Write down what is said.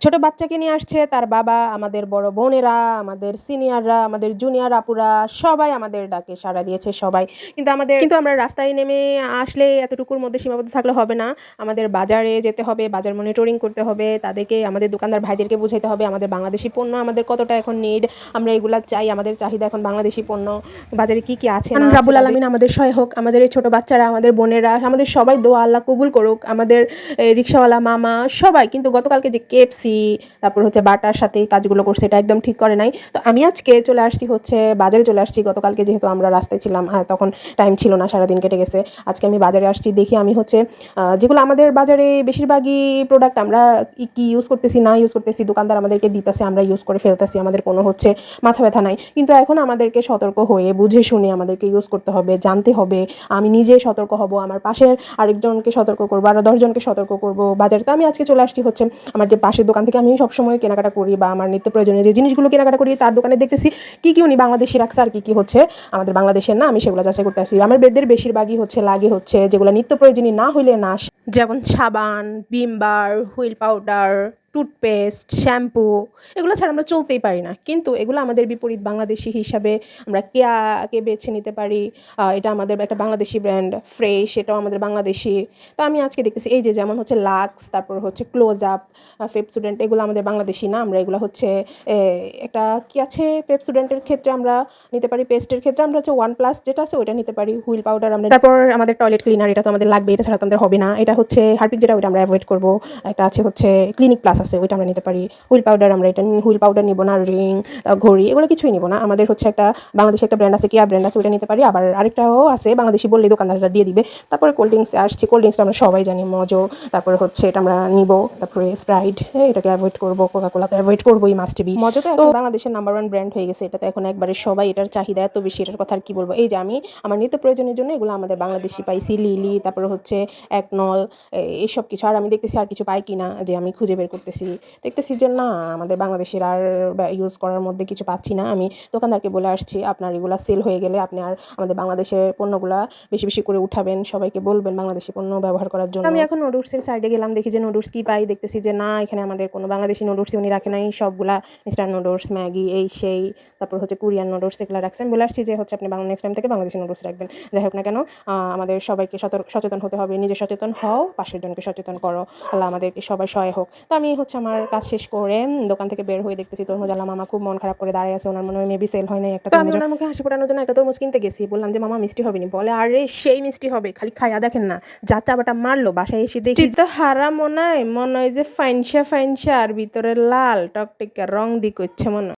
ছোট বাচ্চাকে নিয়ে আসছে তার বাবা আমাদের বড় বোনেরা আমাদের সিনিয়ররা আমাদের জুনিয়র আপুরা সবাই আমাদের ডাকে সাড়া দিয়েছে সবাই। কিন্তু আমাদের কিন্তু আমরা রাস্তায় নেমে আসলে এতটুকুর মধ্যে সীমাবদ্ধ থাকলে হবে না। আমাদের বাজারে যেতে হবে বাজার মনিটরিং করতে হবে তাদেরকে আমাদের দোকানদার ভাইদেরকে বুঝাইতে হবে আমাদের বাংলাদেশি পণ্য আমাদের কতটা এখন নিড আমরা এগুলো চাই আমাদের চাহিদা এখন বাংলাদেশি পণ্য বাজারে কি কি আছে রাবুল আলমিন আমাদের সহায় হোক আমাদের এই ছোট বাচ্চারা আমাদের বোনেরা আমাদের সবাই দোয়া আল্লাহ কবুল করুক আমাদের রিক্সাওয়ালা মামা সবাই কিন্তু গতকালকে যে কেএফসি তারপর হচ্ছে বাটার সাথে কাজগুলো করছি, এটা একদম ঠিক করে নাই। তো আমি আজকে চলে আসছি হচ্ছে, বাজারে চলে আসছি, গতকালকে যেহেতু আমরা রাস্তায় ছিলাম তখন টাইম ছিল না, সারাদিন কেটে গেছে। আজকে আমি বাজারে আসছি, দেখি আমি হচ্ছে যেগুলো আমাদের বাজারে বেশিরভাগই প্রোডাক্ট আমরা কি ইউজ করতেছি, না ইউজ করতেছি, দোকানদার আমাদেরকে দিতেছে, আমরা ইউজ করে ফেলতেছি, আমাদের কোনো হচ্ছে মাথা ব্যথা নাই। কিন্তু এখন আমাদেরকে সতর্ক হয়ে, বুঝে শুনে আমাদেরকে ইউজ করতে হবে, জানতে হবে, আমি নিজে সতর্ক হব, আমার পাশের আরেকজনকে সতর্ক করব আরও দশজনকে সতর্ক করব, বাজারে। তো আমি আজকে চলে আসছি হচ্ছে, আমার যে পাশের দোকান থেকে আমি সবসময় কেনাকাটা করি বা আমার নিত্য প্রয়োজনীয় যে জিনিসগুলো কেনাকাটা করি তার দোকানে দেখতেছি কী কী উনি বাংলাদেশি রাখছে আর কী কী হচ্ছে। আমাদের বাংলাদেশের না, আমি সেগুলো যাচাই করতে আসি। আমার বেদের বেশিরভাগই হচ্ছে, লাগে হচ্ছে, যেগুলো নিত্য প্রয়োজনীয় না হইলে না যেমন সাবান, Vim bar, wheel powder, toothpaste, shampoo, এগুলো ছাড়া আমরা চলতেই পারি না। কিন্তু এগুলো আমাদের বিপরীত বাংলাদেশি হিসাবে আমরা কেয়াকে বেছে নিতে পারি। এটা আমাদের একটা বাংলাদেশি ব্র্যান্ড, ফ্রেশ, এটাও আমাদের বাংলাদেশি। তো আমি আজকে দেখতেছি, এই যে যেমন হচ্ছে লাক্স, তারপর হচ্ছে ক্লোজ আপ পেপসুডেন্ট এগুলো আমাদের বাংলাদেশি না, আমরা এগুলো হচ্ছে একটা কি আছে পেপসুডেন্টের ক্ষেত্রে আমরা নিতে পারি, পেস্টের ক্ষেত্রে আমরা হচ্ছে ওয়ান প্লাস যেটা আছে, ওইটা নিতে পারি, হুইল পাউডার আমরা তারপর আমাদের টয়লেট ক্লিনার, এটা তো আমাদের লাগবে এটা ছাড়া তো আমাদের হবে না, এটা হচ্ছে হারপিক যেটা ওইটা আমরা অ্যাভয়েড করব। একটা আছে হচ্ছে ক্লিনিক প্লাস আছে ওইটা আমরা নিতে পারি। হুইল পাউডার আমরা এটা হুইল পাউডার নিব না রিং ঘড়ি এগুলো কিছুই নিব না। আমাদের হচ্ছে একটা বাংলাদেশে একটা ব্র্যান্ড আছে কিয়া ব্র্যান্ড আছে ওইটা নিতে পারি। আবার আরেকটাও আছে বাংলাদেশি বললে দোকানদাররা দিয়ে দিবে। তারপরে কোল্ড ড্রিঙ্কস আসছে কোল্ড ড্রিঙ্কসটা আমরা সবাই জানি মজো। তারপরে হচ্ছে এটা আমরা নিব। তারপরে স্প্রাইট এটাকে অ্যাভয়েড করব কোকা কোলাকে অ্যাভয়েড করব এই মাস্ট বি মজো তো এখন বাংলাদেশের নাম্বার ওয়ান ব্র্যান্ড হয়ে গেছে এটা তো এখন একবারে সবাই এটার চাহিদা এত বেশি এটার কথা আর কি বলব? এই যে আমি আমার নিত্য প্রয়োজনের জন্য এগুলো আমাদের বাংলাদেশি পাইছি লিলি তারপরে হচ্ছে একনল এইসব কিছু। আর আমি দেখতেছি আর কিছু পাই কিনা যে আমি খুঁজে বের করতেছি। দেখতেছি যে না, আমাদের বাংলাদেশের আর ইউজ করার মধ্যে কিছু পাচ্ছি না। আমি দোকানদারকে বলে আসছি, আপনার এগুলা সেল হয়ে গেলে আপনি আর আমাদের বাংলাদেশের পণ্যগুলা বেশি বেশি করে উঠাবেন। সবাইকে বলবেন বাংলাদেশি পণ্য ব্যবহার করার জন্য। আমি এখন নুডলসের সাইডে গেলাম, দেখি যে নুডলস কী পাই। দেখতেছি যে না, এখানে আমাদের কোনো বাংলাদেশি নুডলসই উনি রাখে নাই। সবগুলা মিস্টার নুডলস ম্যাগি এই, সেই। তারপর হচ্ছে কোরিয়ান নুডলস এগুলো রাখছেন বলে আসছি যে হচ্ছে আপনি বাংলা নেক্সট টাইম থেকে বাংলাদেশি নুডলস রাখবেন। যাই হোক না কেন আমাদের সবাইকে সতর্ক সচেতন হতে হবে, নিজে সচেতন হও পাশের জনকে সচেতন করো। আল্লাহ আমাদেরকে সবাই সহায় হোক। তো আমি হচ্ছে আমার কাজ শেষ করে দোকান থেকে বের হয়ে দেখতেছি তরমুজ আল্লাহ মামা খুব মন খারাপ করে দাঁড়িয়ে আছে। ওনার মনে হয় মেবি সেল হয় না একটা তো আমি ওনার মুখে হাসি ফোটানোর জন্য একটা তরমুজ কিনতে গেছি। বললাম যে মামা মিষ্টি হবে নি বলে আরে সেই মিষ্টি হবে। খালি খাইয়া দেখেন না যা চাবাটা মারলো বাসায় এসে দেখি তো হারা মনে হয় মনে হয় যে ফাইনসা ফাইনসা আর ভিতরে লাল টকটিকা রং দি করছে মনে হয়।